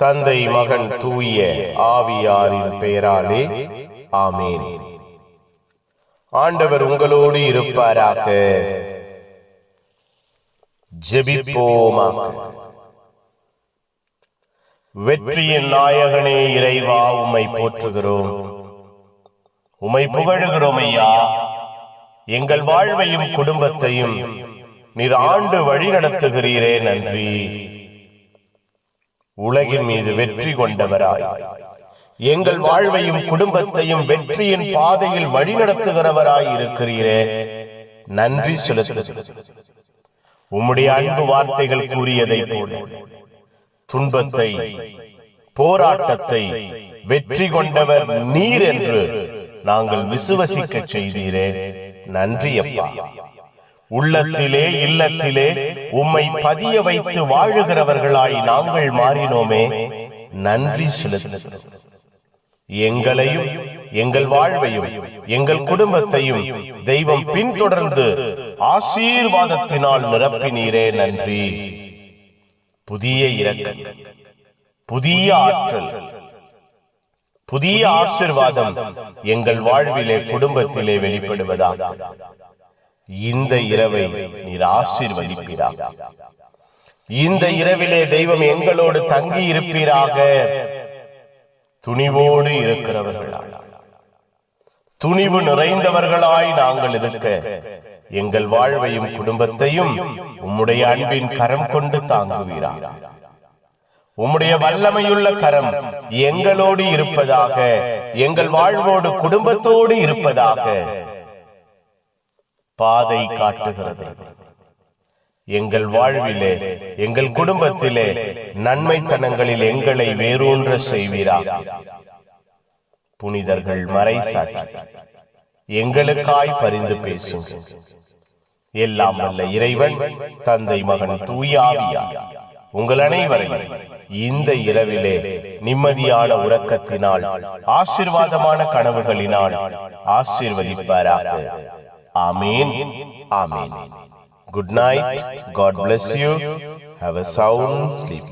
தந்தை மகன் தூய ஆவியாரின் பெயராலே ஆமேன். ஆண்டவர் உங்களோடு இருப்பாராக. ஜெபிப்போமாக. வெற்றியின் நாயகனே இறைவா உம்மை போற்றுகிறோம். உம்மை புகழுகிறோம் ஐயா. எங்கள் வாழ்வையும் குடும்பத்தையும் நீர் ஆண்டு வழி நடத்துகிறீரே நன்றி. உலகின் மீது வெற்றி கொண்டவராய். எங்கள் வாழ்வையும் குடும்பத்தையும் வெற்றியின் பாதையில் வழிநடத்துகிறவராய் இருக்கிறீரே. நன்றி செலுத்து உம்முடைய அன்பு வார்த்தைகள் கூறியதை போல துன்பத்தை போராட்டத்தை வெற்றி கொண்டவர் நீர் என்று நாங்கள் விசுவசிக்க செய்தீரே. நன்றி அப்பா. உள்ளத்திலே இல்லத்திலே உம்மை பதிய வைத்து வாழுகிறவர்களாய் நாங்கள் மாறினோமே. நன்றி செலுத்துகிறோம். எங்களையும் எங்கள் வாழ்வையும் எங்கள் குடும்பத்தையும் தெய்வம் பின்தொடர்ந்து ஆசீர்வாதத்தினால் நிரப்பினீரே நன்றி. புதிய இரக்கம் புதிய ஆற்றல் புதிய ஆசிர்வாதம் எங்கள் வாழ்விலே குடும்பத்திலே வெளிப்படுவதாக. இந்த இரவை நீர் ஆசீர்வதிப்பீராக. இந்த இரவிலே தெய்வம் எங்களோடு தங்கி இருப்பீராக துணிவோடு இருக்கிறவர்களாய் துணிவு நிறைந்தவர்களாய் நாங்கள் இருக்க. எங்கள் வாழ்வையும் குடும்பத்தையும் உம்முடைய அன்பின் கரம் கொண்டு தாங்குவீராக. உம்முடைய வல்லமையுள்ள கரம் எங்களோடு இருப்பதாக எங்கள் வாழ்வோடு குடும்பத்தோடு இருப்பதாக. பாதை காட்டுகிறது. எங்கள் வாழ்விலே எங்கள் குடும்பத்திலே நன்மைத்தனங்களில் எங்களை வேரூன்ற செய்வீரா? புனிதர்கள் மறைசாட்சி. எங்களுக்காய் பரிந்து பேசுங்க எல்லாம் அல்ல இறைவன் தந்தை மகன் தூயாவியா உங்கள் அனைவரையும் இந்த இரவிலே நிம்மதியான உறக்கத்தினால் ஆசிர்வாதமான கனவுகளினால் ஆசீர்வதிப்பாராக. Amen. Amen. Good night. God bless you. Have a sound sleep.